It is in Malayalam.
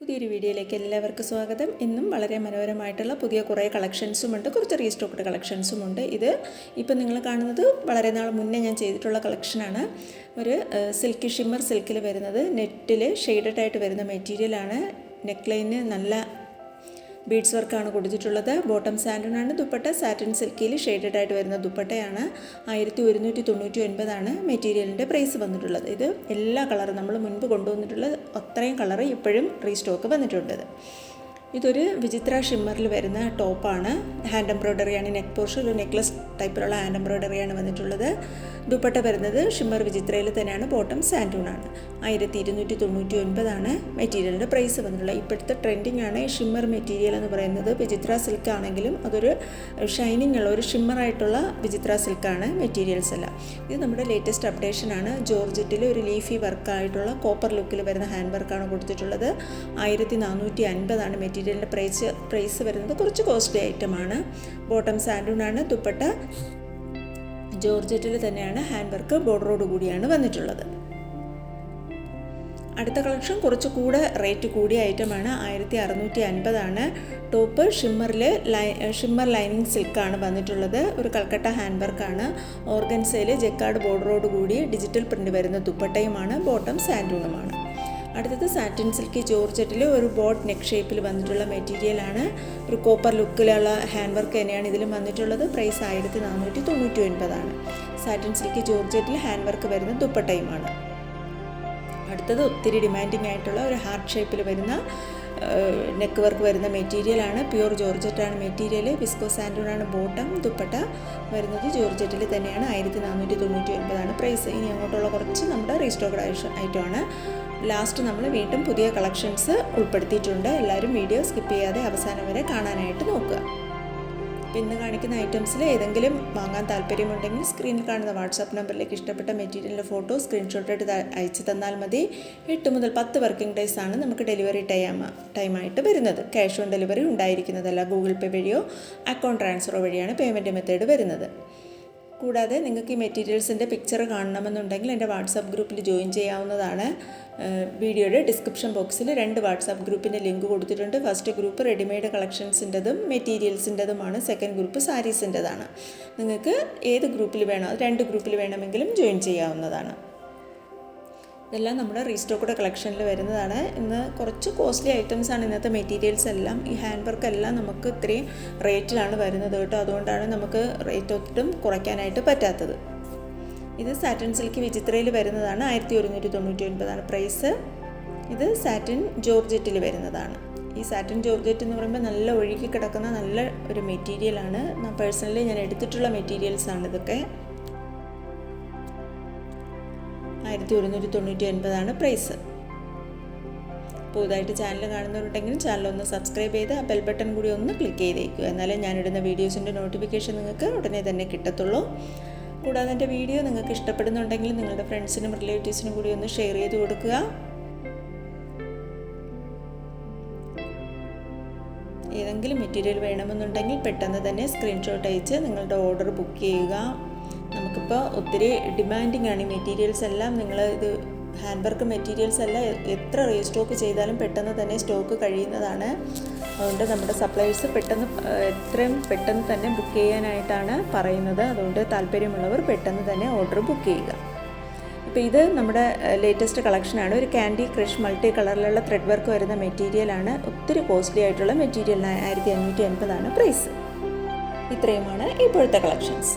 പുതിയൊരു വീഡിയോയിലേക്ക് എല്ലാവർക്കും സ്വാഗതം. ഇന്നും വളരെ മനോഹരമായിട്ടുള്ള പുതിയ കുറേ കളക്ഷൻസും ഉണ്ട്. കുറച്ച് റീസ്റ്റോക്ക്ഡ് കളക്ഷൻസും ഉണ്ട്. ഇത് ഇപ്പം നിങ്ങൾ കാണുന്നത് വളരെ നാൾ മുന്നേ ഞാൻ ചെയ്തിട്ടുള്ള കളക്ഷനാണ് ഒരു സിൽക്കി ഷിമ്മർ സിൽക്കിൽ വരുന്നത്. നെറ്റിൽ ഷെയ്ഡഡ് ആയിട്ട് വരുന്ന മെറ്റീരിയലാണ് നെക്ക് ലൈന് നല്ല ബീഡ്സ് വർക്കാണ് കൊടുത്തിട്ടുള്ളത് ബോട്ടം ആണ് ദുപ്പട്ട. സാറ്റിൻ സിൽക്കിയിൽ ഷെയ്ഡഡ് ആയിട്ട് വരുന്ന ദുപ്പട്ടയാണ്. ആയിരത്തി ഒരുന്നൂറ്റി തൊണ്ണൂറ്റി ഒൻപതാണ് മെറ്റീരിയലിന്റെ പ്രൈസ് വന്നിട്ടുള്ളത്. ഇത് എല്ലാ കളറും നമ്മൾ മുൻപ് കൊണ്ടുവന്നിട്ടുള്ള അത്രയും കളർ ഇപ്പോഴും റീസ്റ്റോക്ക് വന്നിട്ടുണ്ട്. ഇതൊരു വിചിത്ര ഷിമ്മറിൽ വരുന്ന ടോപ്പാണ് ഹാൻഡ് എംബ്രോയ്ഡറിയാണ് നെക്ക് പോർഷൻ ഒരു നെക്ലസ് ടൈപ്പിലുള്ള ഹാൻഡ് എംബ്രോയ്ഡറിയാണ് വന്നിട്ടുള്ളത്. ദുപ്പട്ട വരുന്നത് ഷിമ്മർ വിചിത്രയിൽ തന്നെയാണ്. ബോട്ടം സാൻഡൂണാണ് ആയിരത്തി ഇരുന്നൂറ്റി തൊണ്ണൂറ്റി ഒൻപതാണ് മെറ്റീരിയലിന്റെ പ്രൈസ് വന്നിട്ടുള്ളത്. ഇപ്പോഴത്തെ ട്രെൻഡിങ് ആണ് ഷിമ്മർ മെറ്റീരിയൽ എന്ന് പറയുന്നത്. വിചിത്ര സിൽക്ക് ആണെങ്കിലും അതൊരു ഷൈനിങ് ഉള്ള ഒരു ഷിമ്മർ ആയിട്ടുള്ള വിചിത്ര സിൽക്കാണ് മെറ്റീരിയൽസ് എല്ലാം. ഇത് നമ്മുടെ ലേറ്റസ്റ്റ് അപ്ഡേഷൻ ആണ്. ജോർജറ്റിൽ ഒരു ലീഫി വർക്കായിട്ടുള്ള കോപ്പർ ലുക്കിൽ വരുന്ന ഹാൻഡ് വർക്കാണ് കൊടുത്തിട്ടുള്ളത്. ആയിരത്തി നാനൂറ്റി അൻപതാണ് മെറ്റീരിയലിന്റെ പ്രൈസ് പ്രൈസ് വരുന്നത് കുറച്ച് കോസ്റ്റ്ലി ഐറ്റമാണ് ബോട്ടം സാൻഡൂണാണ് ദുപ്പട്ട ജോർജറ്റിൽ തന്നെയാണ് ഹാൻഡ് വർക്ക് ബോർഡറോട് കൂടിയാണ് വന്നിട്ടുള്ളത്. അടുത്ത കളക്ഷൻ കുറച്ച് കൂടെ റേറ്റ് കൂടിയ ഐറ്റമാണ് ആയിരത്തി അറുന്നൂറ്റി അൻപതാണ് ടോപ്പ് ഷിമ്മറിൽ ലൈ ഷിമ്മർ ലൈനിങ് സിൽക്കാണ് വന്നിട്ടുള്ളത് ഒരു കൽക്കട്ട ഹാൻഡ് വർക്കാണ് ഓർഗൻസയിൽ ജെക്കാർഡ് ബോർഡറോട് കൂടി ഡിജിറ്റൽ പ്രിന്റ് വരുന്ന ദുപ്പട്ടയുമാണ് ബോട്ടം സാൻഡൂണുമാണ് അടുത്തത് സാറ്റിൻ സിൽക്കി ജോർജറ്റിൽ ഒരു ബോട്ട് നെക്ക് ഷേപ്പിൽ വന്നിട്ടുള്ള മെറ്റീരിയലാണ് ഒരു കോപ്പർ ലുക്കിലുള്ള ഹാൻഡ് വർക്ക് തന്നെയാണ് ഇതിലും വന്നിട്ടുള്ളത്. പ്രൈസ് ആയിരത്തി നാനൂറ്റി തൊണ്ണൂറ്റി ഒൻപതാണ് സാറ്റിൻ സിൽക്കി ജോർജറ്റിൽ ഹാൻഡ് വർക്ക് വരുന്ന ദുപ്പട്ടയുമാണ്. അടുത്തത് ഒത്തിരി ഡിമാൻഡിങ് ആയിട്ടുള്ള ഒരു ഹാർട്ട് ഷേപ്പിൽ വരുന്ന നെക്ക് വർക്ക് വരുന്ന മെറ്റീരിയലാണ് പ്യുവർ ജോർജറ്റാണ് മെറ്റീരിയൽ വിസ്കോ സാൻഡോണാണ് ബോട്ടം ദുപ്പട്ട. വരുന്നത് ജോർജറ്റിൽ തന്നെയാണ്. ആയിരത്തി നാനൂറ്റി തൊണ്ണൂറ്റി ഒൻപതാണ് പ്രൈസ് ഇനി അങ്ങോട്ടുള്ള കുറച്ച് നമ്മുടെ റീസ്റ്റോക്ഡ് ഐറ്റമാണ് ലാസ്റ്റ് നമ്മൾ വീണ്ടും പുതിയ കളക്ഷൻസ് ഉൾപ്പെടുത്തിയിട്ടുണ്ട്. എല്ലാവരും വീഡിയോ സ്കിപ്പ് ചെയ്യാതെ അവസാനം വരെ കാണാനായിട്ട് നോക്കുക. അപ്പോൾ ഇന്ന് കാണിക്കുന്ന ഐറ്റംസിൽ ഏതെങ്കിലും വാങ്ങാൻ താല്പര്യമുണ്ടെങ്കിൽ സ്ക്രീനിൽ കാണുന്ന വാട്സാപ്പ് നമ്പറിലേക്ക് ഇഷ്ടപ്പെട്ട മെറ്റീരിയലിന്റെ ഫോട്ടോ സ്ക്രീൻഷോട്ട് എടുത്ത് അയച്ചു തന്നാൽ മതി. എട്ട് മുതൽ പത്ത് വർക്കിംഗ് ഡേയ്സ് ആണ് നമുക്ക് ഡെലിവറി ടൈം ടൈമായിട്ട് വരുന്നത്. ക്യാഷ് ഓൺ ഡെലിവറി ഉണ്ടായിരിക്കുന്നതല്ല ഗൂഗിൾ പേ വഴിയോ അക്കൗണ്ട് ട്രാൻസ്ഫർ വഴിയാണ് പേയ്മെന്റ് മെത്തേഡ് വരുന്നത്. കൂടാതെ നിങ്ങൾക്ക് ഈ മെറ്റീരിയൽസിന്റെ പിക്ചർ കാണണമെന്നുണ്ടെങ്കിൽ എന്റെ വാട്സാപ്പ് ഗ്രൂപ്പിൽ ജോയിൻ ചെയ്യാവുന്നതാണ്. വീഡിയോയുടെ ഡിസ്ക്രിപ്ഷൻ ബോക്സിൽ രണ്ട് വാട്സാപ്പ് ഗ്രൂപ്പിന്റെ ലിങ്ക് കൊടുത്തിട്ടുണ്ട്. ഫസ്റ്റ് ഗ്രൂപ്പ് റെഡിമെയ്ഡ് കളക്ഷൻസിന്റെതും മെറ്റീരിയൽസിന്റെതുമാണ് സെക്കൻഡ് ഗ്രൂപ്പ് സാരീസിന്റെതാണ് നിങ്ങൾക്ക് ഏത് ഗ്രൂപ്പിൽ വേണോ രണ്ട് ഗ്രൂപ്പിൽ വേണമെങ്കിലും ജോയിൻ ചെയ്യാവുന്നതാണ്. ഇതെല്ലാം നമ്മുടെ റീസ്റ്റോക്കുടെ കളക്ഷനിൽ വരുന്നതാണ്. ഇന്ന് കുറച്ച് കോസ്റ്റ്ലി ഐറ്റംസ് ആണ് ഇന്നത്തെ മെറ്റീരിയൽസ് എല്ലാം. ഈ ഹാൻഡ് വർക്ക് എല്ലാം നമുക്ക് ഇത്രയും റേറ്റിലാണ് വരുന്നത് കേട്ടോ. അതുകൊണ്ടാണ് നമുക്ക് റേറ്റ് ഒട്ടും കുറയ്ക്കാനായിട്ട് പറ്റാത്തത്. ഇത് സാറ്റിൻ സിൽക്ക് വിചിത്രയിൽ വരുന്നതാണ്. ആയിരത്തി ഒരുന്നൂറ്റി തൊണ്ണൂറ്റി ഒൻപതാണ് പ്രൈസ് ഇത് സാറ്റിൻ ജോർജറ്റിൽ വരുന്നതാണ്. ഈ സാറ്റിൻ ജോർജറ്റ് എന്ന് പറയുമ്പോൾ നല്ല ഒഴുകി കിടക്കുന്ന നല്ല ഒരു മെറ്റീരിയലാണ് പേഴ്സണലി ഞാൻ എടുത്തിട്ടുള്ള മെറ്റീരിയൽസ് ആണ് ഇതൊക്കെ. ആയിരത്തി ഒരുന്നൂറ്റി തൊണ്ണൂറ്റി ഒൻപതാണ് പ്രൈസ് പുതുതായിട്ട് ചാനൽ കാണുന്നവരുണ്ടെങ്കിലും ചാനൽ ഒന്ന് സബ്സ്ക്രൈബ് ചെയ്ത് ആ ബെൽ ബട്ടൺ കൂടി ഒന്ന് ക്ലിക്ക് ചെയ്തേക്കുക. എന്നാലേ ഞാനിടുന്ന വീഡിയോസിന്റെ നോട്ടിഫിക്കേഷൻ നിങ്ങൾക്ക് ഉടനെ തന്നെ കിട്ടത്തുള്ളൂ. കൂടാതെ എന്റെ വീഡിയോ നിങ്ങൾക്ക് ഇഷ്ടപ്പെടുന്നുണ്ടെങ്കിൽ നിങ്ങളുടെ ഫ്രണ്ട്സിനും റിലേറ്റീവ്സിനും കൂടി ഒന്ന് ഷെയർ ചെയ്ത് കൊടുക്കുക. ഏതെങ്കിലും മെറ്റീരിയൽ വേണമെന്നുണ്ടെങ്കിൽ പെട്ടെന്ന് തന്നെ സ്ക്രീൻഷോട്ട് അയച്ച് നിങ്ങളുടെ ഓർഡർ ബുക്ക് ചെയ്യുക. നമുക്കിപ്പോൾ ഒത്തിരി ഡിമാൻഡിങ് ആണ് ഈ മെറ്റീരിയൽസ് എല്ലാം. നിങ്ങൾ ഇത് ഹാൻഡ് വർക്ക് മെറ്റീരിയൽസ് എല്ലാം എത്ര റീസ്റ്റോക്ക് ചെയ്താലും പെട്ടെന്ന് തന്നെ സ്റ്റോക്ക് കഴിയുന്നതാണ്. അതുകൊണ്ട് നമ്മുടെ സപ്ലൈസ് പെട്ടെന്ന് എത്രയും പെട്ടെന്ന് തന്നെ ബുക്ക് ചെയ്യാനായിട്ടാണ് പറയുന്നത്. അതുകൊണ്ട് താല്പര്യമുള്ളവർ പെട്ടെന്ന് തന്നെ ഓർഡർ ബുക്ക് ചെയ്യുക. അപ്പോൾ ഇത് നമ്മുടെ ലേറ്റസ്റ്റ് കളക്ഷനാണ് ഒരു ക്യാൻഡി ക്രഷ് മൾട്ടി കളറിലുള്ള ത്രെഡ് വർക്ക് വരുന്ന മെറ്റീരിയലാണ് ഒത്തിരി കോസ്റ്റ്ലി ആയിട്ടുള്ള മെറ്റീരിയൽ ആയിരത്തി അഞ്ഞൂറ്റി എൺപതാണ് പ്രൈസ് ഇത്രയുമാണ് ഇപ്പോഴത്തെ കളക്ഷൻസ്